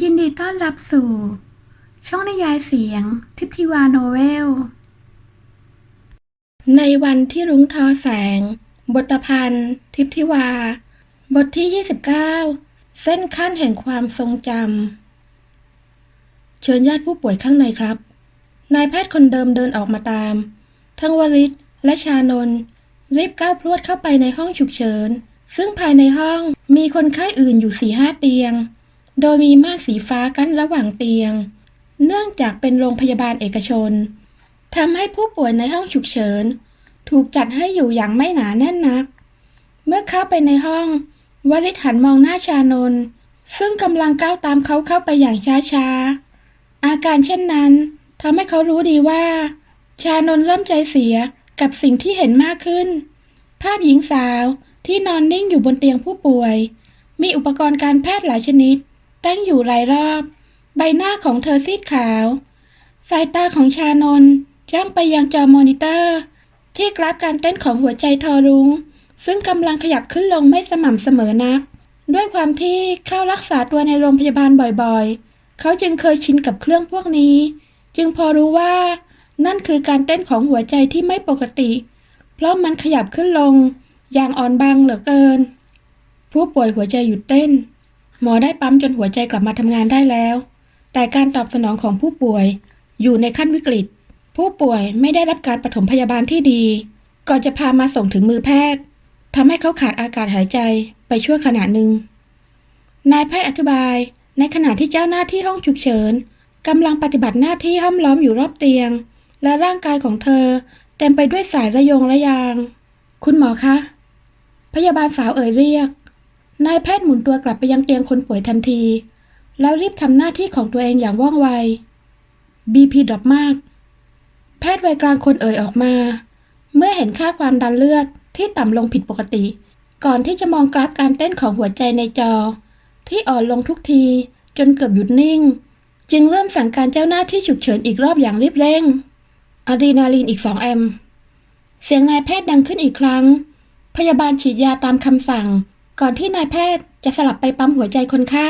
ยินดีต้อนรับสู่ ช่องนิยายเสียง ทิพทิวาโนเวล ในวันที่รุ้งทอแสง บทพันธ์ ทิพทิวา บทที่ 29 เส้นขั้นแห่งความทรงจำเชิญญาติผู้ป่วยข้างในครับ นายแพทย์คนเดิมเดินออกมาตาม ทั้งวริศและชานนรีบก้าวพรวดเข้าไปในห้องฉุกเฉิน ซึ่งภายในห้องมีคนไข้อื่นอยู่สี่ห้าเตียง โดยมีม่านสีฟ้ากั้นระหว่างเตียง เนื่องจากเป็นโรงพยาบาลเอกชนทำให้ผู้ป่วยในห้องฉุกเฉิน ถูกจัดให้อยู่อย่างไม่หนาแน่นนัก เมื่อเข้าไปในห้องวริศหันมองหน้าชานนซึ่งกำลังก้าวตามเขาเข้าไปอย่างช้าๆ อาการเช่นนั้นทำให้เขารู้ดีว่า ชานนเริ่มใจเสียกับสิ่งที่เห็นมากขึ้น ภาพหญิงสาวที่นอนนิ่งอยู่บนเตียงผู้ป่วย มีอุปกรณ์การแพทย์หลายชนิด ตั้งอยู่รายรอบ ใบหน้าของเธอซีดขาว สายตาของชานนท์จ้องไปยังจอมอนิเตอร์ ที่กราฟการเต้นของหัวใจทอรุง้ง ซึ่งกำลังขยับขึ้นลงไม่สม่ำเสมอนัก ด้วยความที่เข้ารักษาตัวในโรงพยาบาลบ่อยๆ เขาจึงเคยชินกับเครื่องพวกนี้ จึงพอรู้ว่านั่นคือการเต้นของหัวใจที่ไม่ปกติ เพราะมันขยับขึ้นลง อย่างอ่อนบางเหลือเกิน ผู้ป่วยหัวใจหยุดเต้น หมอได้ปั๊มจนหัวใจกลับมาทำงานได้แล้ว แต่การตอบสนองของผู้ป่วย อยู่ในขั้นวิกฤต ผู้ป่วยไม่ได้รับการปฐมพยาบาลที่ดี ก่อนจะพามาส่งถึงมือแพทย์ทำให้เขาขาดอากาศหายใจไปชั่วขณะหนึ่งนายแพทย์อธิบาย ในขณะที่เจ้าหน้าที่ห้องฉุกเฉินกำลังปฏิบัติหน้าที่ห้อมล้อมอยู่รอบเตียง และร่างกายของเธอ เต็มไปด้วยสายระยงระยาง คุณหมอคะ พยาบาลสาวเอ่ยเรียก นายแพทย์หมุนตัวกลับไปยังเตียงคนป่วยทันที แล้วรีบทำหน้าที่ของตัวเองอย่างว่องไว BP ดรอปมาก แพทย์วัยกลางคนเอ่ยออกมา เมื่อเห็นค่าความดันเลือดที่ต่ำลงผิดปกติ ก่อนที่จะมองกราฟการเต้นของหัวใจในจอ ที่อ่อนลงทุกที จนเกือบหยุดนิ่ง จึงเริ่มสั่งการเจ้าหน้าที่ฉุกเฉินอีกรอบอย่างรีบเร่งอะดรีนาลีนอีกสองแอมเสียงนายแพทย์ดังขึ้นอีกครั้ง พยาบาลฉีดยาตามคำสั่ง ก่อนที่นายแพทย์จะสลับไปปั๊มหัวใจคนไข้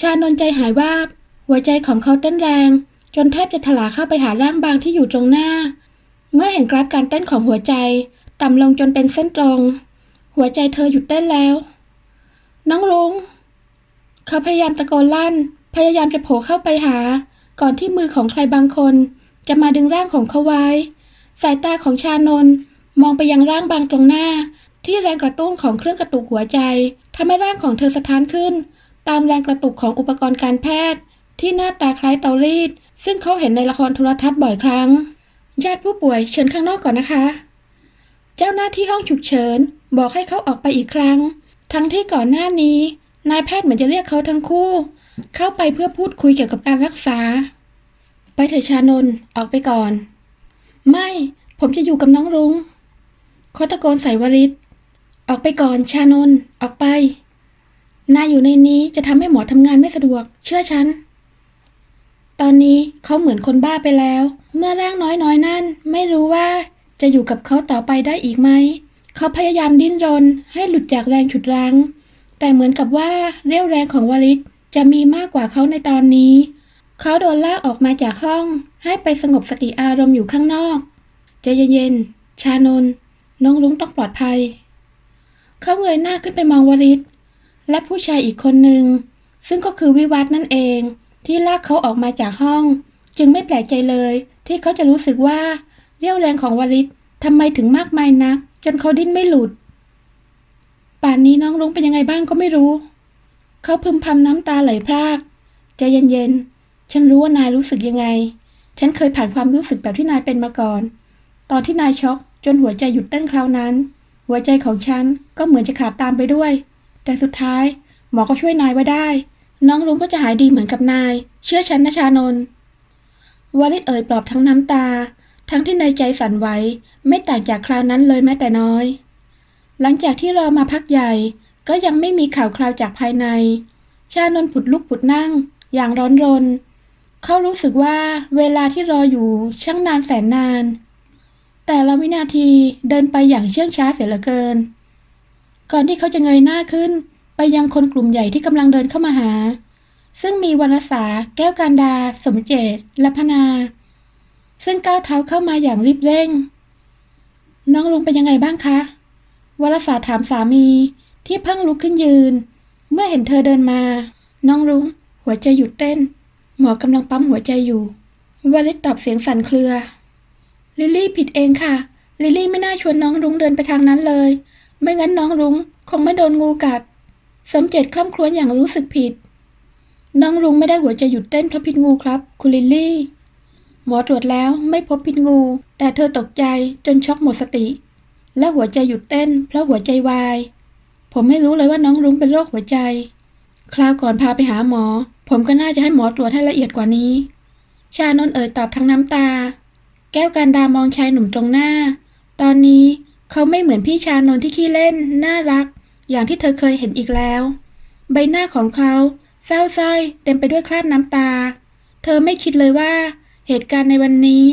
ชานนใจหายวาบหัวใจของเขาเต้นแรง จนแทบจะถลาเข้าไปหาร่างบางที่อยู่ตรงหน้า เมื่อเห็นกราฟการเต้นของหัวใจ ต่ำลงจนเป็นเส้นตรง หัวใจเธอหยุดเต้นแล้ว น้องรุง้งเขาพยายามตะโกนลั่น พยายามจะโผล่เข้าไปหา ก่อนที่มือของใครบางคน จะมาดึงร่างของเขาไว้ สายตาของชานนมองไปยังร่างบางตรงหน้า ที่แรงกระตุ้นของเครื่องกระตุกหัวใจทำให้ร่างของเธอสะท้านขึ้น ตามแรงกระตุกของอุปกรณ์การแพทย์ ที่หน้าตาคล้ายเตารีด ซึ่งเขาเห็นในละครโทรทัศน์บ่อยครั้ง ญาติผู้ป่วยเชิญข้างนอกก่อนนะคะ เจ้าหน้าที่ห้องฉุกเฉิน บอกให้เขาออกไปอีกครั้ง ทั้งที่ก่อนหน้านี้ นายแพทย์เหมือนจะเรียกเขาทั้งคู่ เข้าไปเพื่อพูดคุยเกี่ยวกับการรักษา ไปเถอะชานนออกไปก่อน ไม่ ผมจะอยู่กับน้องรุง้งเขาตะโกนใส่วริศ ออกไปก่อนชานนออกไป นายอยู่ในนี้จะทำให้หมอทำงานไม่สะดวก เชื่อฉัน ตอนนี้เขาเหมือนคนบ้าไปแล้ว เมื่อร่างน้อยน้อยๆนั่น ไม่รู้ว่าจะอยู่กับเขาต่อไปได้อีกไหม เขาพยายามดิ้นรนให้หลุดจากแรงฉุดรั้ง แต่เหมือนกับว่าเรี่ยวแรงของวาริศจะมีมากกว่าเขาในตอนนี้ เขาโดนลากออกมาจากห้อง ให้ไปสงบสติอารมณ์อยู่ข้างนอก ใจเย็นๆ ชานนน้องรุ้งต้องปลอดภัย เขาเงยหน้าขึ้นไปมองวริศและผู้ชายอีกคนหนึ่ง ซึ่งก็คือวิวัฒนั่นเอง ที่ลากเขาออกมาจากห้อง จึงไม่แปลกใจเลย ที่เขาจะรู้สึกว่าเรี่ยวแรงของวริศทำไมถึงมากมายนัก จนเขาดิ้นไม่หลุด ป่านนี้น้องรุ้งเป็นยังไงบ้างก็ไม่รู้ เขาพึมพำน้ำตาไหลพรากใจเย็นๆ ฉันรู้ว่านายรู้สึกยังไง ฉันเคยผ่านความรู้สึกแบบที่นายเป็นมาก่อน ตอนที่นายช็อกจนหัวใจหยุดเต้นคราวนั้น หัวใจของฉันก็เหมือนจะขาดตามไปด้วย แต่สุดท้ายหมอก็ช่วยนายไว้ได้ น้องรุ้งก็จะหายดีเหมือนกับนาย เชื่อฉันนะชานนท์วลิศเอ่ยปลอบทั้งน้ำตา ทั้งที่ในใจสั่นไหวไม่ต่างจากคราวนั้นเลยแม้แต่น้อย หลังจากที่รอมาพักใหญ่ ก็ยังไม่มีข่าวคราวจากภายใน ชานนท์ผุดลุกผุดนั่ง อย่างร้อนรน เขารู้สึกว่าเวลาที่รออยู่ช่างนานแสนนาน แต่ละวินาทีเดินไปอย่างเชื่องช้าเสียเหลือเกิน ก่อนที่เขาจะเงยหน้าขึ้น ไปยังคนกลุ่มใหญ่ที่กำลังเดินเข้ามาหา ซึ่งมีวรสา แก้วการดา สมเจตและพนา ซึ่งก้าวเท้าเข้ามาอย่างรีบเร่ง น้องลุงเป็นยังไงบ้างคะ วรสาถามสามีที่เพิ่งลุกขึ้นยืน เมื่อเห็นเธอเดินมา น้องรุ้งหัวใจหยุดเต้น หมอกำลังปั๊มหัวใจอยู่วลิตตอบเสียงสั่นเครือ ลิลลี่ผิดเองค่ะ ลิลลี่ไม่น่าชวนน้องรุ้งเดินไปทางนั้นเลย ไม่งั้นน้องรุ้งคงไม่โดนงูกัด สมเจตคล่ำครวญอย่างรู้สึกผิด น้องรุ้งไม่ได้หัวใจหยุดเต้นเพราะพิษงูครับ คุณลิลลี่ หมอตรวจแล้วไม่พบพิษงู แต่เธอตกใจจนช็อกหมดสติ และหัวใจหยุดเต้น เพราะหัวใจวาย ผมไม่รู้เลยว่าน้องรุ้งเป็นโรคหัวใจ คราวก่อนพาไปหาหมอ ผมก็น่าจะให้หมอตรวจให้ละเอียดกว่านี้ ชานนเอ่ยตอบทั้งน้ำตา แก้วการดามองชายหนุ่มตรงหน้า ตอนนี้เขาไม่เหมือนพี่ชานนที่ขี้เล่น น่ารัก อย่างที่เธอเคยเห็นอีกแล้ว ใบหน้าของเขาเศร้าส้อย เต็มไปด้วยคราบน้ำตา เธอไม่คิดเลยว่า เหตุการณ์ในวันนี้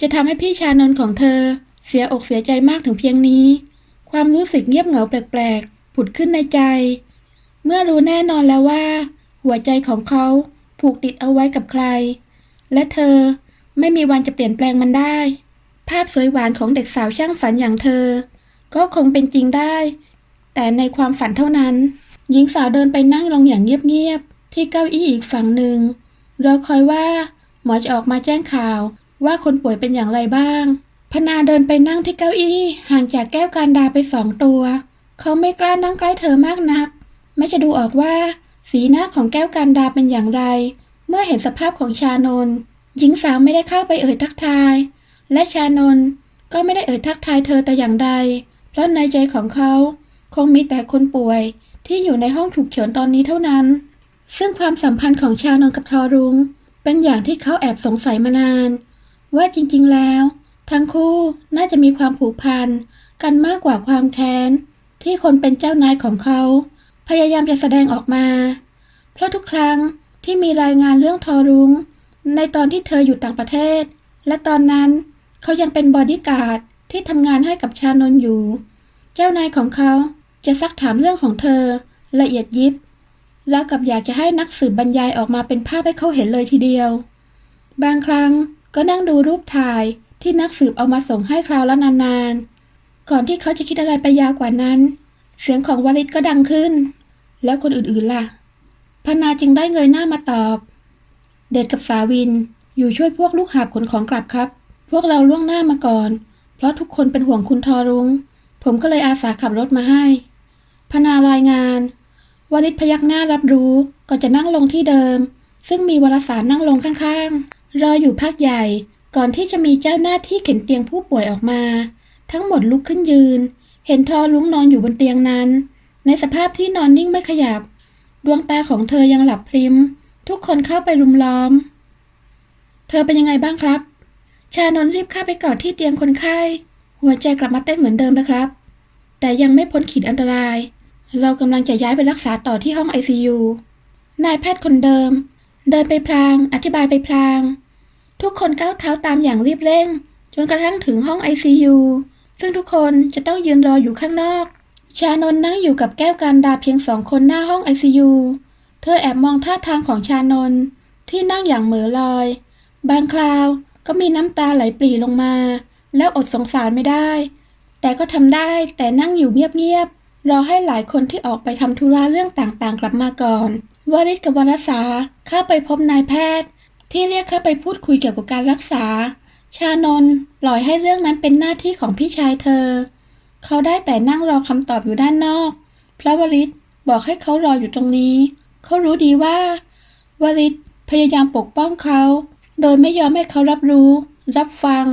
จะทำให้พี่ชานนของเธอ เสียอกเสียใจมากถึงเพียงนี้ ความรู้สึกเงียบเหงาแปลกๆ ผุดขึ้นในใจ เมื่อรู้แน่นอนแล้วว่า หัวใจของเขาผูกติดเอาไว้กับใคร และเธอ ไม่มีวันจะเปลี่ยนแปลงมันได้ ภาพสวยหวานของเด็กสาวช่างฝันอย่างเธอ ก็คงเป็นจริงได้ แต่ในความฝันเท่านั้น หญิงสาวเดินไปนั่งลงอย่างเงียบๆที่เก้าอี้อีกฝั่งหนึ่งรอคอยว่า หมอจะออกมาแจ้งข่าวว่าคนป่วยเป็นอย่างไรบ้าง พนาเดินไปนั่งที่เก้าอี้ห่างจากแก้วการดาไปสองตัว เขาไม่กล้านั่งใกล้เธอมากนัก ไม่จะดูออกว่า สีหน้าของแก้วการดาเป็นอย่างไร เมื่อเห็นสภาพของชานน์ หญิงสาวไม่ได้เข้าไปเอ่ยทักทาย และชานนก็ไม่ได้เอ่ยทักทายเธอแต่อย่างใด เพราะในใจของเขาคงมีแต่คนป่วยที่อยู่ในห้องฉุกเฉินตอนนี้เท่านั้น ซึ่งความสัมพันธ์ของชานนกับทอรุง้งเป็นอย่างที่เขาแอบสงสัยมานาน ว่าจริงๆแล้ว ทั้งคู่น่าจะมีความผูกพันกันมากกว่าความแค้น ที่คนเป็นเจ้านายของเขา พยายามจะแสดงออกมา เพราะทุกครั้งที่มีรายงานเรื่องทอรุง้ง ในตอนที่เธออยู่ต่างประเทศ และตอนนั้นเขายังเป็นบอดี้การ์ดที่ทำงานให้กับชานนอยู่ เจ้านายของเขาจะซักถามเรื่องของเธอ ละเอียดยิบ แล้วกับอยากจะให้นักสืบบรรยายออกมาเป็นภาพให้เขาเห็นเลยทีเดียว บางครั้งก็นั่งดูรูปถ่ายที่นักสืบเอามาส่งให้คราวละนานๆ ก่อนที่เขาจะคิดอะไรไปยาวกว่านั้น เสียงของวลิตก็ดังขึ้น แล้วคนอื่นๆล่ะพนาจึงได้เงยหน้ามาตอบ เดชกับสาวินอยู่ช่วยพวกลูกหาบขนของกลับครับ พวกเราล่วงหน้ามาก่อน เพราะทุกคนเป็นห่วงคุณทอรุง้ง ผมก็เลยอาสาขับรถมาให้ พนารายงานวลิตพยักหน้ารับรู้ก่อนจะนั่งลงที่เดิม ซึ่งมีวรสารนั่งลงข้างๆ รออยู่พักใหญ่ ก่อนที่จะมีเจ้าหน้าที่เข็นเตียงผู้ป่วยออกมา ทั้งหมดลุกขึ้นยืน เห็นทอรุ้งนอนอยู่บนเตียงนั้น ในสภาพที่นอนนิ่งไม่ขยับ ดวงตาของเธอยังหลับพริม ทุกคนเข้าไปรุมล้อม เธอเป็นยังไงบ้างครับ ชานนท์รีบเข้าไปกอดที่เตียงคนไข้ หัวใจกลับมาเต้นเหมือนเดิมนะครับ แต่ยังไม่พ้นขีดอันตราย เรากำลังจะย้ายไปรักษาต่อที่ห้อง ICU นายแพทย์คนเดิม เดินไปพลาง อธิบายไปพลาง ทุกคนก้าวเท้าตามอย่างรีบเร่ง จนกระทั่งถึงห้อง ICU ซึ่งทุกคนจะต้องยืนรออยู่ข้างนอก ชานนท์นั่งอยู่กับแก้วการดาเพียงสองคนหน้าห้อง ICU เธอแอบมองท่าทางของชานนท์ที่นั่งอย่างเหม่อลอย บางคราวก็มีน้ำตาไหลปรีลงมา แล้วอดสงสารไม่ได้ แต่ก็ทำได้แต่นั่งอยู่เงียบๆรอให้หลายคนที่ออกไปทำธุระเรื่องต่างๆ กลับมาก่อนวริศกับวรสาเข้าไปพบนายแพทย์ ที่เรียกเข้าไปพูดคุยเกี่ยวกับการรักษา ชานนท์ปล่อยให้เรื่องนั้นเป็นหน้าที่ของพี่ชายเธอ เขาได้แต่นั่งรอคำตอบอยู่ด้านนอกเพราะวริศบอกให้เขารออยู่ตรงนี้ เขารู้ดีว่าวริศพยายามปกป้องเขา โดยไม่ยอมให้เขารับรู้ รับฟัง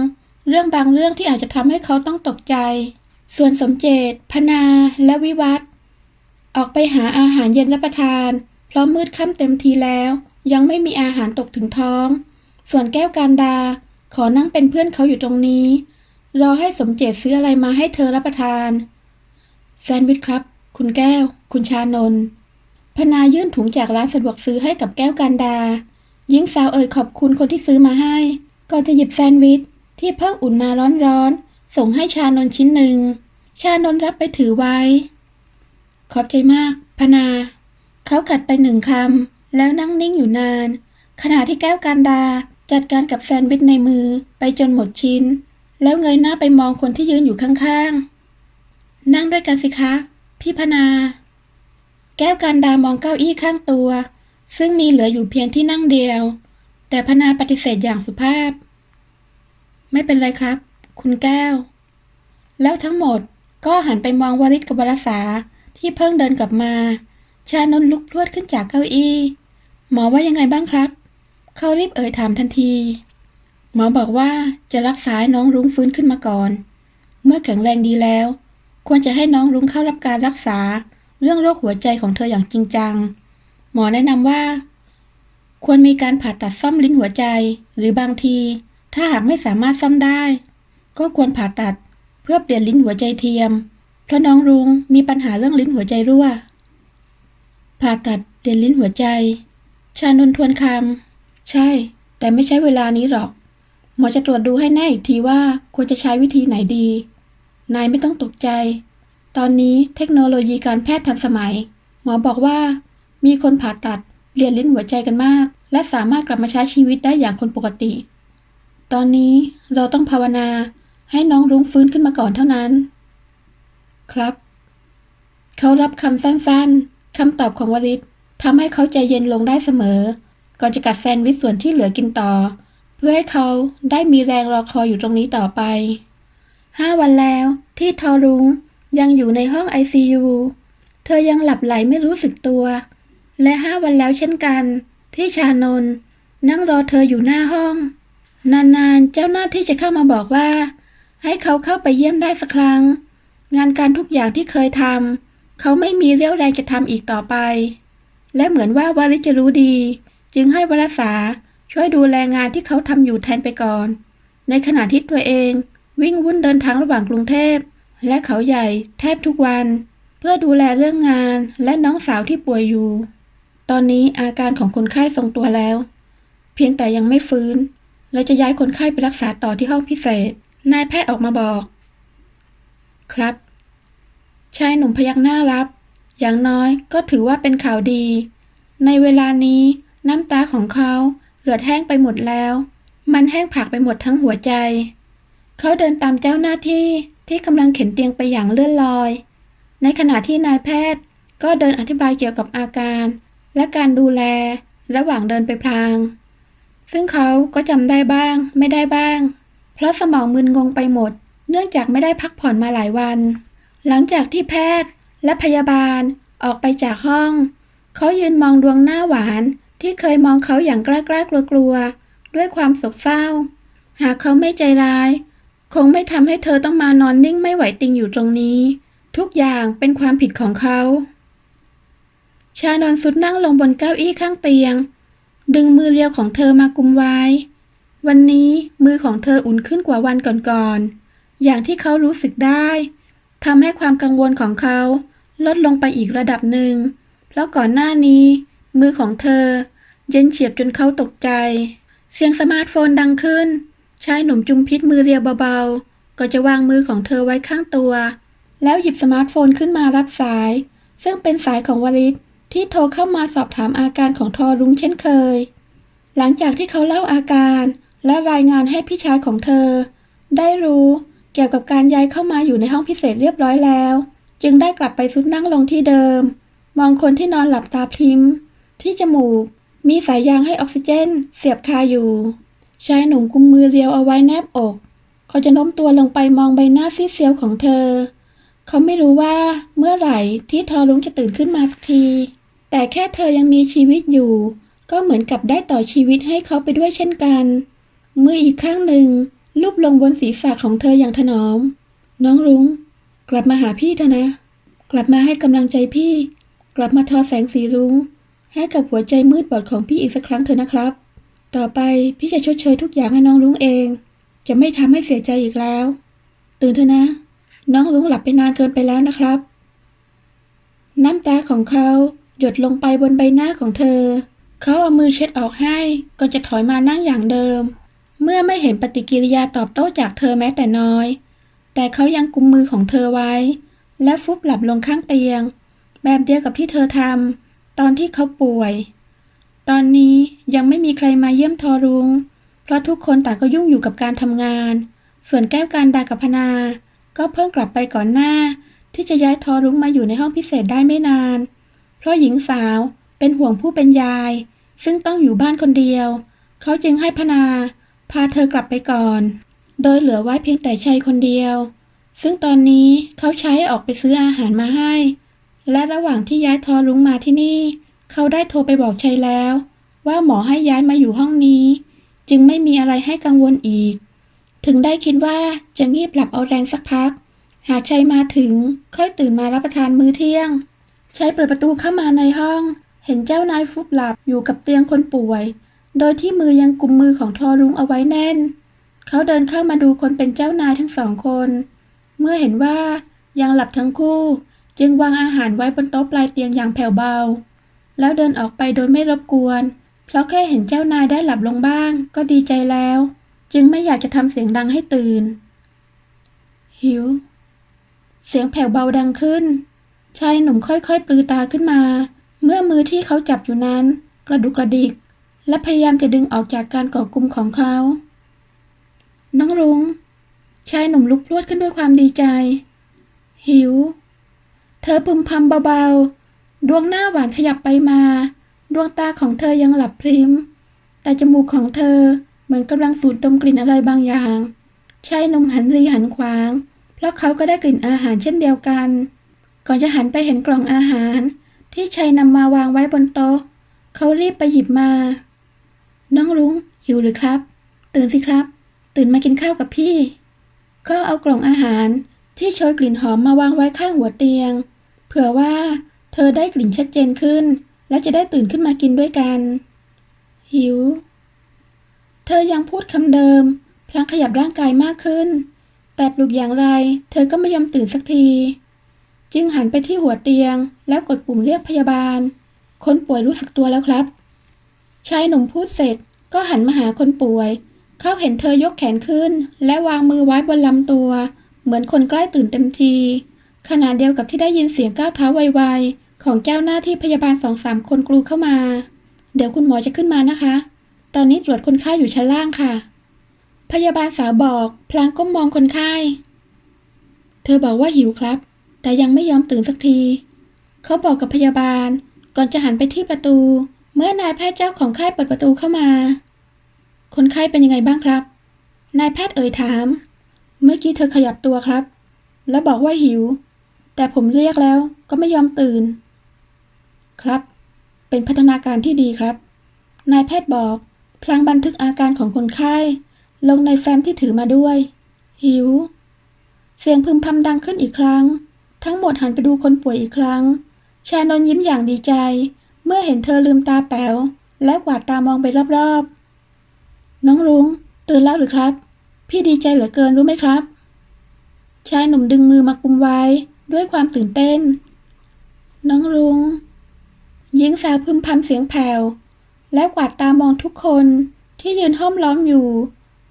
เรื่องบางเรื่องที่อาจจะทำให้เขาต้องตกใจ ส่วนสมเจต พนา และวิวัฒออกไปหาอาหารเย็นรับประทาน เพราะมืดค่ำเต็มทีแล้ว ยังไม่มีอาหารตกถึงท้อง ส่วนแก้วการดา ขอนั่งเป็นเพื่อนเขาอยู่ตรงนี้ รอให้สมเจตซื้ออะไรมาให้เธอรับประทาน แซนด์วิชครับ คุณแก้ว คุณชานนท์ พนายื่นถุงจากร้านสะดวกซื้อให้กับแก้วการดา หญิงสาวเอ่ยขอบคุณคนที่ซื้อมาให้ ก่อนจะหยิบแซนด์วิชที่เพิ่งอุ่นมาร้อนๆ ส่งให้ชานนชิ้นหนึ่ง ชานนรับไปถือไว้ ขอบใจมาก พนา เขากัดไปหนึ่งคำ แล้วนั่งนิ่งอยู่นาน ขณะที่แก้วการดาจัดการกับแซนด์วิชในมือไปจนหมดชิ้น แล้วเงยหน้าไปมองคนที่ยืนอยู่ข้างๆ นั่งด้วยกันสิคะ พี่พนา แก้วการดามองเก้าอี้ข้างตัว ซึ่งมีเหลืออยู่เพียงที่นั่งเดียว แต่พนาปฏิเสธอย่างสุภาพ ไม่เป็นไรครับ คุณแก้ว แล้วทั้งหมดก็หันไปมองวริศกับวรสาที่เพิ่งเดินกลับมา ชานนลุกพรวดขึ้นจากเก้าอี้ หมอว่ายังไงบ้างครับ เขารีบเอ่ยถามทันที หมอบอกว่าจะรักษาน้องรุ้งฟื้นขึ้นมาก่อน เมื่อแข็งแรงดีแล้ว ควรจะให้น้องรุ้งเข้ารับการรักษา เรื่องโรคหัวใจของเธออย่างจริงจัง หมอแนะนำว่า ควรมีการผ่าตัดซ่อมลิ้นหัวใจ หรือบางที ถ้าหากไม่สามารถซ่อมได้ ก็ควรผ่าตัดเพื่อเปลี่ยนลิ้นหัวใจเทียม เพราะน้องรุ้งมีปัญหาเรื่องลิ้นหัวใจรั่ว ผ่าตัดเปลี่ยนลิ้นหัวใจ ชานนท์ทวนคำใช่ แต่ไม่ใช้เวลานี้หรอก หมอจะตรวจดูให้แน่อีกทีว่าควรจะใช้วิธีไหนดี นายไม่ต้องตกใจ ตอนนี้เทคโนโลยีการแพทย์ทันสมัย หมอบอกว่า มีคนผ่าตัดเปลี่ยนลิ้นหัวใจกันมาก และสามารถกลับมาใช้ชีวิตได้อย่างคนปกติ ตอนนี้เราต้องภาวนาให้น้องรุ้งฟื้นขึ้นมาก่อนเท่านั้น ครับ เขารับคำสั้นๆคำตอบของวริศทำให้เขาใจเย็นลงได้เสมอ ก่อนจะกัดแซนด์วิชส่วนที่เหลือกินต่อ เพื่อให้เขาได้มีแรงรอคอยอยู่ตรงนี้ต่อไปห้าวันแล้วที่ทอรุ้ง ยังอยู่ในห้อง ICU เธอยังหลับไหลไม่รู้สึกตัว และห้าวันแล้วเช่นกัน ที่ชานนนั่งรอเธออยู่หน้าห้อง นานๆ เจ้าหน้าที่จะเข้ามาบอกว่า ให้เขาเข้าไปเยี่ยมได้สักครั้ง งานการทุกอย่างที่เคยทำเขาไม่มีเรี่ยวแรงจะทำอีกต่อไป และเหมือนว่าวาริจะรู้ดี จึงให้วรสาช่วยดูแลงานที่เขาทำอยู่แทนไปก่อน ในขณะที่ตัวเองวิ่งวุ่นเดินทางระหว่างกรุงเทพ และเขาใหญ่แทบทุกวัน เพื่อดูแลเรื่องงานและน้องสาวที่ป่วยอยู่ ตอนนี้อาการของคนไข้ทรงตัวแล้ว เพียงแต่ยังไม่ฟื้น เราจะย้ายคนไข้ไปรักษาต่อที่ห้องพิเศษ นายแพทย์ออกมาบอก ครับ ชายหนุ่มพยักหน้ารับ อย่างน้อยก็ถือว่าเป็นข่าวดี ในเวลานี้น้ำตาของเขาเหือดแห้งไปหมดแล้ว มันแห้งผากไปหมดทั้งหัวใจ เขาเดินตามเจ้าหน้าที่ ที่กำลังเข็นเตียงไปอย่างเลื่อนลอย ในขณะที่นายแพทย์ก็เดินอธิบายเกี่ยวกับอาการ และการดูแลระหว่างเดินไปพลาง ซึ่งเขาก็จำได้บ้าง ไม่ได้บ้าง เพราะสมองมึนงงไปหมด เนื่องจากไม่ได้พักผ่อนมาหลายวัน หลังจากที่แพทย์และพยาบาลออกไปจากห้อง เขายืนมองดวงหน้าหวานที่เคยมองเขาอย่างกล้ากล้ากลัวกลัวๆด้วยความโศกเศร้า หากเขาไม่ใจร้าย คงไม่ทำให้เธอต้องมานอนนิ่งไม่ไหวติงอยู่ตรงนี้ ทุกอย่างเป็นความผิดของเขา ชานนสุดนั่งลงบนเก้าอี้ข้างเตียง ดึงมือเรียวของเธอมากุมไว้ วันนี้มือของเธออุ่นขึ้นกว่าวันก่อนๆอย่างที่เขารู้สึกได้ทำให้ความกังวลของเขาลดลงไปอีกระดับหนึ่ง เพราะก่อนหน้านี้ มือของเธอ เย็นเฉียบจนเขาตกใจ เสียงสมาร์ทโฟนดังขึ้น ชายหนุ่มจุมพิษมือเรียวเบาๆ ก็จะวางมือของเธอไว้ข้างตัว แล้วหยิบสมาร์ทโฟนขึ้นมารับสาย ซึ่งเป็นสายของวริศที่โทรเข้ามาสอบถามอาการของทอรุ้งเช่นเคย หลังจากที่เขาเล่าอาการและรายงานให้พี่ชายของเธอ ได้รู้เกี่ยวกับการย้ายเข้ามาอยู่ในห้องพิเศษเรียบร้อยแล้ว จึงได้กลับไปซุดนั่งลงที่เดิม มองคนที่นอนหลับตาพริมที่จมูก มีสายยางให้ออกซิเจน เสียบคาอยู่ ชายหนุ่มกุมมือเรียวเอาไว้แนบอก เขาจะโน้มตัวลงไปมองใบหน้าซีดเซียวของเธอ เขาไม่รู้ว่าเมื่อไหร่ที่ทอรุ้งจะตื่นขึ้นมาสักที แต่แค่เธอยังมีชีวิตอยู่ ก็เหมือนกับได้ต่อชีวิตให้เขาไปด้วยเช่นกัน มืออีกข้างหนึ่งลูบลงบนศีรษะของเธออย่างถนอม น้องรุ้ง กลับมาหาพี่เถอะนะ กลับมาให้กำลังใจพี่ กลับมาทอแสงสีรุ้ง ให้กับหัวใจมืดบอดของพี่อีกสักครั้งเถอะนะครับ ต่อไปพี่จะชดเชยทุกอย่างให้น้องรุ้งเอง จะไม่ทำให้เสียใจอีกแล้ว ตื่นเถอะนะ น้องรุ้งหลับไปนานเกินไปแล้วนะครับ น้ำตาของเขาหยดลงไปบนใบหน้าของเธอ เขาเอามือเช็ดออกให้ก่อนจะถอยมานั่งอย่างเดิม เมื่อไม่เห็นปฏิกิริยาตอบโต้จากเธอแม้แต่น้อย แต่เขายังกุมมือของเธอไว้ และฟุบหลับลงข้างเตียง แบบเดียวกับที่เธอทำตอนที่เขาป่วย ตอนนี้ยังไม่มีใครมาเยี่ยมทอรุงเพราะทุกคนต่างก็ยุ่งอยู่กับการทำงาน ส่วนแก้วการดากับพนา ก็เพิ่งกลับไปก่อนหน้า ที่จะย้ายทอรุ้งมาอยู่ในห้องพิเศษได้ไม่นาน เพราะหญิงสาวเป็นห่วงผู้เป็นยาย ซึ่งต้องอยู่บ้านคนเดียว เขาจึงให้พนา พาเธอกลับไปก่อน โดยเหลือไว้เพียงแต่ชัยคนเดียว ซึ่งตอนนี้เขาใช้ออกไปซื้ออาหารมาให้ และระหว่างที่ย้ายทอรุ้งมาที่นี่ เขาได้โทรไปบอกชัยแล้ว ว่าหมอให้ย้ายมาอยู่ห้องนี้ จึงไม่มีอะไรให้กังวลอีก ถึงได้คิดว่าจะงีบหลับเอาแรงสักพัก หากชัยมาถึงค่อยตื่นมารับประทานมื้อเที่ยงชัยเปิดประตูเข้ามาในห้อง เห็นเจ้านายฟุบหลับอยู่กับเตียงคนป่วย โดยที่มือยังกุมมือของทอรุ้งเอาไว้แน่น เขาเดินเข้ามาดูคนเป็นเจ้านายทั้งสองคน เมื่อเห็นว่ายังหลับทั้งคู่ จึงวางอาหารไว้บนโต๊ะปลายเตียงอย่างแผ่วเบา แล้วเดินออกไปโดยไม่รบกวน เพราะแค่เห็นเจ้านายได้หลับลงบ้าง ก็ดีใจแล้ว จึงไม่อยากจะทำเสียงดังให้ตื่น หิว เสียงแผ่วเบาดังขึ้น ชายหนุ่มค่อยๆปลือตาขึ้นมา เมื่อมือที่เขาจับอยู่นั้น กระดุกกระดิก และพยายามจะดึงออกจากการกาะกลุ่มของเขา น้องรุง้งชายหนุ่มลุกพรวดขึ้นด้วยความดีใจ หิว เธอพึมพำเบาๆ ดวงหน้าหวานขยับไปมา ดวงตาของเธอยังหลับพริมแต่จมูกของเธอเหมือนกำลังสูดดมกลิ่นอะไรบางอย่างชายหนุ่มหันรีหันขวาง เพราะเขาก็ได้กลิ่นอาหารเช่นเดียวกัน ก่อนจะหันไปเห็นกล่องอาหาร ที่ชัยนำมาวางไว้บนโต๊ะ เขารีบไปหยิบมา น้องรุ้งหิวหรือครับ ตื่นสิครับ ตื่นมากินข้าวกับพี่ ก็เอากล่องอาหารที่โชยกลิ่นหอมมาวางไว้ข้างหัวเตียง เผื่อว่า เธอได้กลิ่นชัดเจนขึ้น และจะได้ตื่นขึ้นมากินด้วยกัน หิว เธอยังพูดคำเดิม พลางขยับร่างกายมากขึ้น แต่ปลุกอย่างไร เธอก็ไม่ยอมตื่นสักที จึงหันไปที่หัวเตียง แล้วกดปุ่มเรียกพยาบาล คนป่วยรู้สึกตัวแล้วครับชายหนุ่มพูดเสร็จก็หันมาหาคนป่วย เขาเห็นเธอยกแขนขึ้น และวางมือไว้บนลำตัว เหมือนคนใกล้ตื่นเต็มที ขณะเดียวกับที่ได้ยินเสียงก้าวเท้าไวๆ ของเจ้าหน้าที่พยาบาลสองสามคนกลูเข้ามา เดี๋ยวคุณหมอจะขึ้นมานะคะ ตอนนี้ตรวจคนไข้อยู่ชั้นล่างค่ะ พยาบาลสาวบอกพลางก้มมองคนไข้ เธอบอกว่าหิวครับ แต่ยังไม่ยอมตื่นสักที เขาบอกกับพยาบาล ก่อนจะหันไปที่ประตู เมื่อนายแพทย์เจ้าของไข้เปิดประตูเข้ามา คนไข้เป็นยังไงบ้างครับ นายแพทย์เอ่ยถาม เมื่อกี้เธอขยับตัวครับ แล้วบอกว่าหิว แต่ผมเรียกแล้วก็ไม่ยอมตื่น ครับ เป็นพัฒนาการที่ดีครับ นายแพทย์บอก พลางบันทึกอาการของคนไข้ ลงในแฟ้มที่ถือมาด้วย หิว เสียงพึมพำดังขึ้นอีกครั้ง ทั้งหมดหันไปดูคนป่วยอีกครั้ง ชานนยิ้มอย่างดีใจ เมื่อเห็นเธอลืมตาแป๋ว และกวาดตามองไปรอบๆ น้องรุง้งตื่นแล้วหรือครับ พี่ดีใจเหลือเกินรู้ไหมครับ ชายหนุ่มดึงมือมากุมไว้ด้วยความตื่นเต้น น้องรุง้ง หญิงสาวพึมพำเสียงแผ่ว แล้วกวาดตามองทุกคนที่ยืนห้อมล้อมอยู่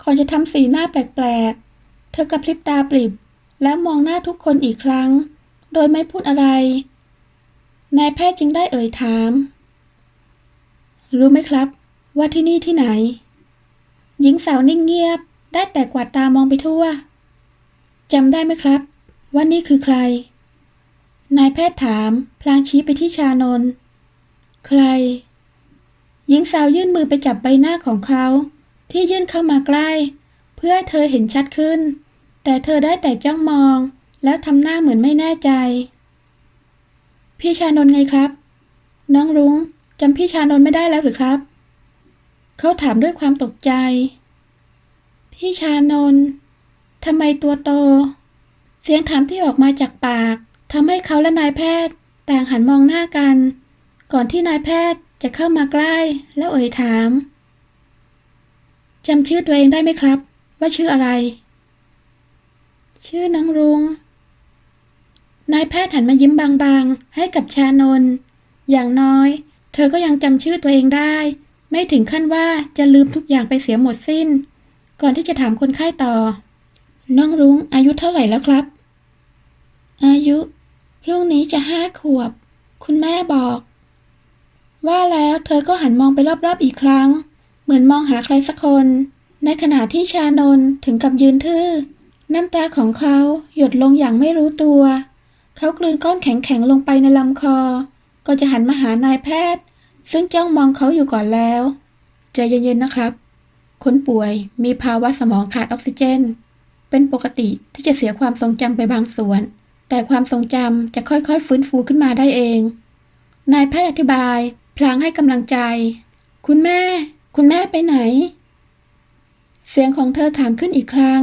ก่อนจะทำสีหน้าแปลกๆ เธอกระพริบตาปริบ แล้วมองหน้าทุกคนอีกครั้ง โดยไม่พูดอะไร นายแพทย์จึงได้เอ่ยถาม รู้ไหมครับ ว่าที่นี่ที่ไหน หญิงสาวนิ่งเงียบ ได้แต่กวาดตามองไปทั่วจำได้ไหมครับ ว่านี่คือใคร นายแพทย์ถาม พลางชี้ไปที่ชานนท์ ใคร หญิงสาวยื่นมือไปจับใบหน้าของเขา ที่ยื่นเข้ามาใกล้ เพื่อเธอเห็นชัดขึ้น แต่เธอได้แต่จ้องมอง แล้วทำหน้าเหมือนไม่แน่ใจ พี่ชานนท์ไงครับ น้องรุ้งจำพี่ชานนท์ไม่ได้แล้วหรือครับ เขาถามด้วยความตกใจ พี่ชานนท์ทำไมตัวโต เสียงถามที่ออกมาจากปากทำให้เขาและนายแพทย์ ต่างหันมองหน้ากัน ก่อนที่นายแพทย์จะเข้ามาใกล้ แล้วเอ่ยถามจำชื่อตัวเองได้ไหมครับ ว่าชื่ออะไร ชื่อนางรุง้งนายแพทย์หันมายิ้มบางๆ ให้กับชานน อย่างน้อย เธอก็ยังจำชื่อตัวเองได้ ไม่ถึงขั้นว่าจะลืมทุกอย่างไปเสียหมดสิ้น ก่อนที่จะถามคนไข้ต่อ น้องรุ้งอายุเท่าไหร่แล้วครับ อายุ พรุ่งนี้จะห้าขวบ คุณแม่บอก ว่าแล้วเธอก็หันมองไปรอบๆอีกครั้ง เหมือนมองหาใครสักคน ในขณะที่ชานนถึงกับยืนทื่อ น้ำตาของเขาหยดลงอย่างไม่รู้ตัว เขากลืนก้อนแข็งๆลงไปในลำคอ ก็จะหันมาหานายแพทย์ ซึ่งจ้องมองเขาอยู่ก่อนแล้วใจเย็นๆนะครับ คนป่วยมีภาวะสมองขาดออกซิเจน เป็นปกติที่จะเสียความทรงจำไปบางส่วน แต่ความทรงจำจะค่อยๆ ฟื้นฟูขึ้นมาได้เอง นายแพทย์อธิบาย พลางให้กำลังใจ คุณแม่ คุณแม่ไปไหน เสียงของเธอถามขึ้นอีกครั้ง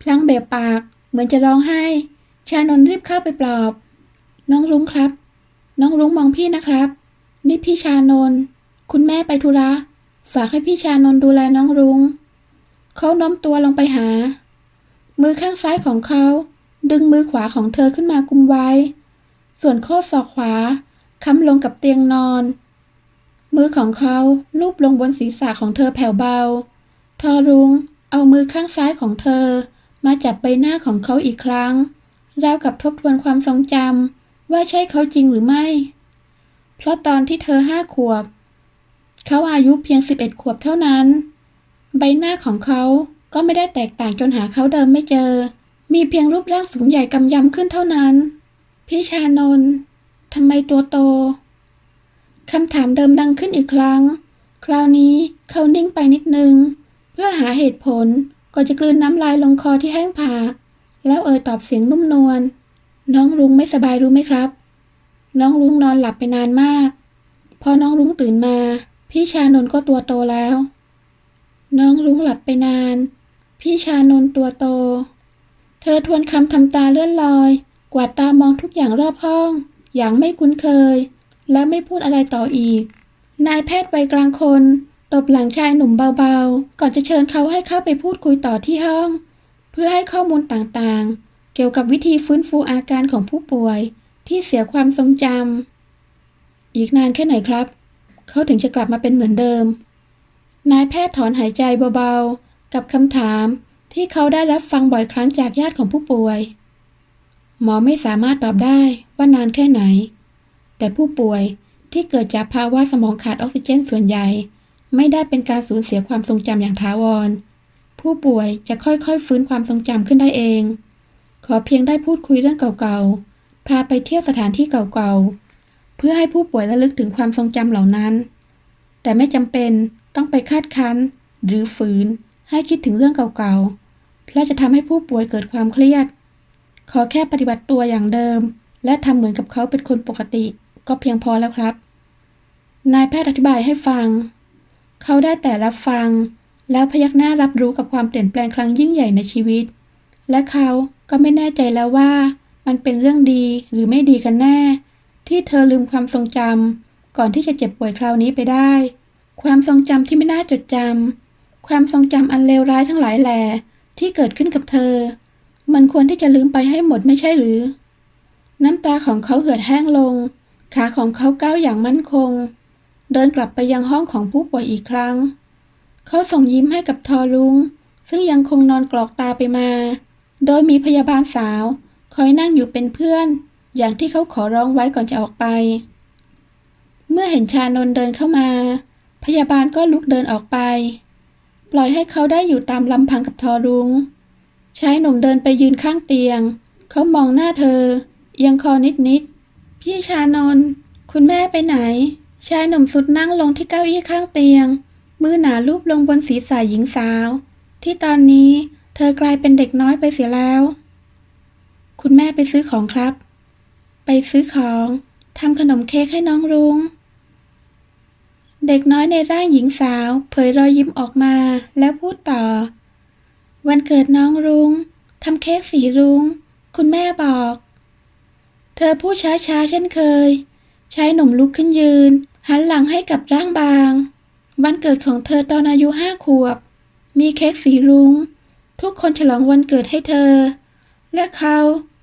พลางเบะปาก เหมือนจะร้องไห้ ชานนรีบเข้าไปปลอบ น้องรุ้งครับ น้องรุ้งมองพี่นะครับ นี่พี่ชานน คุณแม่ไปธุระ ฝากให้พี่ชานนดูแลน้องรุง้ง เขาน้มตัวลงไปหา มือข้างซ้ายของเขา ดึงมือขวาของเธอขึ้นมากุมไว้ ส่วนข้อศอกขวาค้ำลงกับเตียงนอน มือของเขาลูบลงบนศีรษะของเธอแผ่วเบา ทอรุงเอามือข้างซ้ายของเธอ มาจับใบหน้าของเขาอีกครั้ง ราวกับทบทวนความทรงจำว่าใช่เขาจริงหรือไม่ เพราะตอนที่เธอห้าขวบ เขาอายุเพียง11ขวบเท่านั้น ใบหน้าของเขาก็ไม่ได้แตกต่างจนหาเขาเดิมไม่เจอ มีเพียงรูปร่างสูงใหญ่กำยำขึ้นเท่านั้น พี่ชานนท์ทำไมตัวโต คำถามเดิมดังขึ้นอีกครั้ง คราวนี้เขานิ่งไปนิดนึง เพื่อหาเหตุผลก่อนจะกลืนน้ำลายลงคอที่แห้งผากแล้วเอ่ยตอบเสียงนุ่มนวลน้องรุ้งไม่สบายรู้ไหมครับ น้องรุ้งนอนหลับไปนานมาก พอน้องรุ้งตื่นมา พี่ชานนก็ตัวโตแล้ว น้องรุ้งหลับไปนาน พี่ชานนตัวโต เธอทวนคำทำตาเลื่อนลอย กวาดตามองทุกอย่างรอบห้อง อย่างไม่คุ้นเคย และไม่พูดอะไรต่ออีก นายแพทย์วัยกลางคนตบหลังชายหนุ่มเบาๆ ก่อนจะเชิญเขาให้เข้าไปพูดคุยต่อที่ห้อง เพื่อให้ข้อมูลต่างๆ เกี่ยวกับวิธีฟื้นฟูอาการของผู้ป่วยที่เสียความทรงจำอีกนานแค่ไหนครับ เขาถึงจะกลับมาเป็นเหมือนเดิม นายแพทย์ถอนหายใจเบาๆ กับคำถามที่เขาได้รับฟังบ่อยครั้งจากญาติของผู้ป่วย หมอไม่สามารถตอบได้ว่านานแค่ไหน แต่ผู้ป่วยที่เกิดจากภาวะสมองขาดออกซิเจนส่วนใหญ่ ไม่ได้เป็นการสูญเสียความทรงจำอย่างถาวร ผู้ป่วยจะค่อยๆ ฟื้นความทรงจำขึ้นได้เอง ขอเพียงได้พูดคุยเรื่องเก่าๆ พาไปเที่ยวสถานที่เก่าๆ เพื่อให้ผู้ป่วยระลึกถึงความทรงจำเหล่านั้น แต่ไม่จำเป็นต้องไปคาดคั้น หรือฝืนให้คิดถึงเรื่องเก่าๆ เพราะจะทำให้ผู้ป่วยเกิดความเครียด ขอแค่ปฏิบัติตัวอย่างเดิม และทำเหมือนกับเขาเป็นคนปกติ ก็เพียงพอแล้วครับ นายแพทย์อธิบายให้ฟัง เขาได้แต่รับฟัง แล้วพยักหน้ารับรู้กับความเปลี่ยนแปลงครั้งยิ่งใหญ่ในชีวิต และเขาก็ไม่แน่ใจแล้วว่า มันเป็นเรื่องดีหรือไม่ดีกันแน่ ที่เธอลืมความทรงจำก่อนที่จะเจ็บป่วยคราวนี้ไปได้ ความทรงจำที่ไม่น่าจดจำความทรงจำอันเลวร้ายทั้งหลายแหล่ที่เกิดขึ้นกับเธอ มันควรที่จะลืมไปให้หมดไม่ใช่หรือ น้ำตาของเขาเหือดแห้งลง ขาของเขาก้าวอย่างมั่นคง เดินกลับไปยังห้องของผู้ป่วยอีกครั้ง เขาส่งยิ้มให้กับทอรุง ซึ่งยังคงนอนกรอกตาไปมา โดยมีพยาบาลสาว คอยนั่งอยู่เป็นเพื่อน อย่างที่เขาขอร้องไว้ก่อนจะออกไป เมื่อเห็นชานนเดินเข้ามา พยาบาลก็ลุกเดินออกไป ปล่อยให้เขาได้อยู่ตามลำพังกับทอรุงชายหนุ่มเดินไปยืนข้างเตียง เขามองหน้าเธอเยังคอนิดๆ พี่ชานนท์คุณแม่ไปไหน ชายหนุ่มสุดนั่งลงที่เก้าอี้ข้างเตียง มือหนาลูบลงบนศีรษะหญิงสาว ที่ตอนนี้เธอกลายเป็นเด็กน้อยไปเสียแล้ว คุณแม่ไปซื้อของครับ ไปซื้อของทำขนมเค้กให้น้องรุง้ง เด็กน้อยในร่างหญิงสาว เผยรอยยิ้มออกมาแล้วพูดต่อ วันเกิดน้องรุง้งทำเค้กสีรุง้ง คุณแม่บอก เธอพูดช้าๆเช่นเคย ชายหนุ่มลุกขึ้นยืน หันหลังให้กับร่างบาง วันเกิดของเธอตอนอายุห้าขวบ มีเค้กสีรุง้ง ทุกคนฉลองวันเกิดให้เธอ และเขา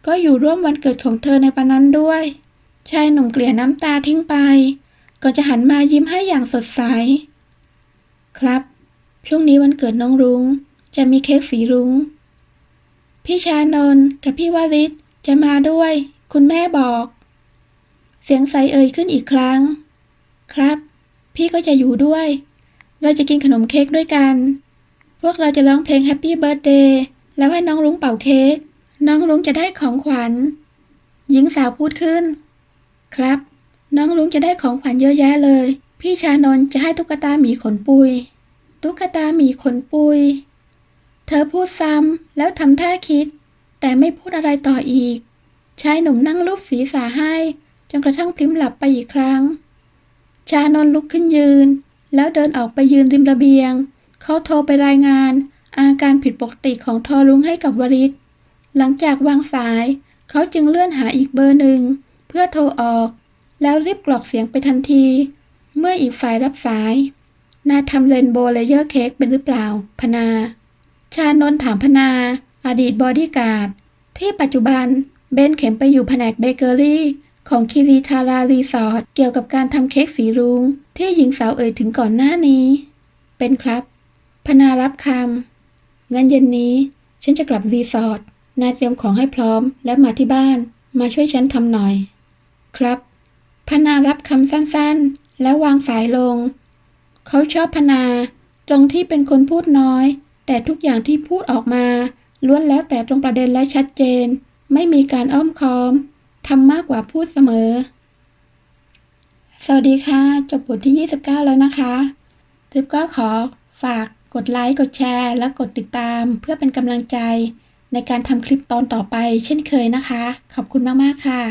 ก็อยู่ร่วมวันเกิดของเธอในวันนั้นด้วย ชายหนุ่มเกลี่ยน้ำตาทิ้งไป ก่อนจะหันมายิ้มให้อย่างสดใส ครับ พรุ่งนี้วันเกิดน้องรุง้ง จะมีเค้กสีรุง้ง พี่ชานนท์กับพี่วริศจะมาด้วย คุณแม่บอก เสียงใสเอ่ยขึ้นอีกครั้ง ครับ พี่ก็จะอยู่ด้วย เราจะกินขนมเค้กด้วยกัน พวกเราจะร้องเพลง Happy Birthday แล้วให้น้องรุ้งเป่าเค้ก น้องรุ้งจะได้ของขวัญ หญิงสาวพูดขึ้น ครับ น้องรุ้งจะได้ของขวัญเยอะแยะเลย พี่ชานนท์จะให้ตุ๊กตาหมีขนปุย ตุ๊กตาหมีขนปุย เธอพูดซ้ำแล้วทำท่าคิด แต่ไม่พูดอะไรต่ออีก ชายหนุ่มนั่งลูบศีรษะให้จนกระทั่งพลิมหลับไปอีกครั้ง ชานนลุกขึ้นยืน แล้วเดินออกไปยืนริมระเบียง เขาโทรไปรายงาน อาการผิดปกติของทอรุ้งให้กับวริศหลังจากวางสาย เขาจึงเลื่อนหาอีกเบอร์หนึ่ง เพื่อโทรออก แล้วรีบกรอกเสียงไปทันที เมื่ออีกฝ่ายรับสายนายทำเรนโบเลเยอร์เค้กเป็นหรือเปล่า พนา ชานนถามพนา อดีตบอดี้การ์ดที่ปัจจุบัน เบนเข็มไปอยู่แผนกเบเกอรี่ ของคิริทารารีสอร์ทเกี่ยวกับการทำเค้กสีรุง้งที่หญิงสาวเอ่ยถึงก่อนหน้านี้ เป็นครับ พนารับคำงั้นเย็นนี้ ฉันจะกลับรีสอร์ทนายเตรียมของให้พร้อมและมาที่บ้าน มาช่วยฉันทำหน่อย ครับ พนารับคำสั้นๆ แล้ววางสายลง เขาชอบพนา ตรงที่เป็นคนพูดน้อย แต่ทุกอย่างที่พูดออกมาล้วนแล้วแต่ตรงประเด็นและชัดเจน ไม่มีการอ้อมค้อมทำมากกว่าพูดเสมอ สวัสดีค่ะ จบบทที่ 29 แล้วนะคะทิปก็ขอฝากกดไลค์กดแชร์ และกดติดตามเพื่อเป็นกำลังใจในการทำคลิปตอนต่อไปเช่นเคยนะคะ ขอบคุณมาก ๆ ค่ะ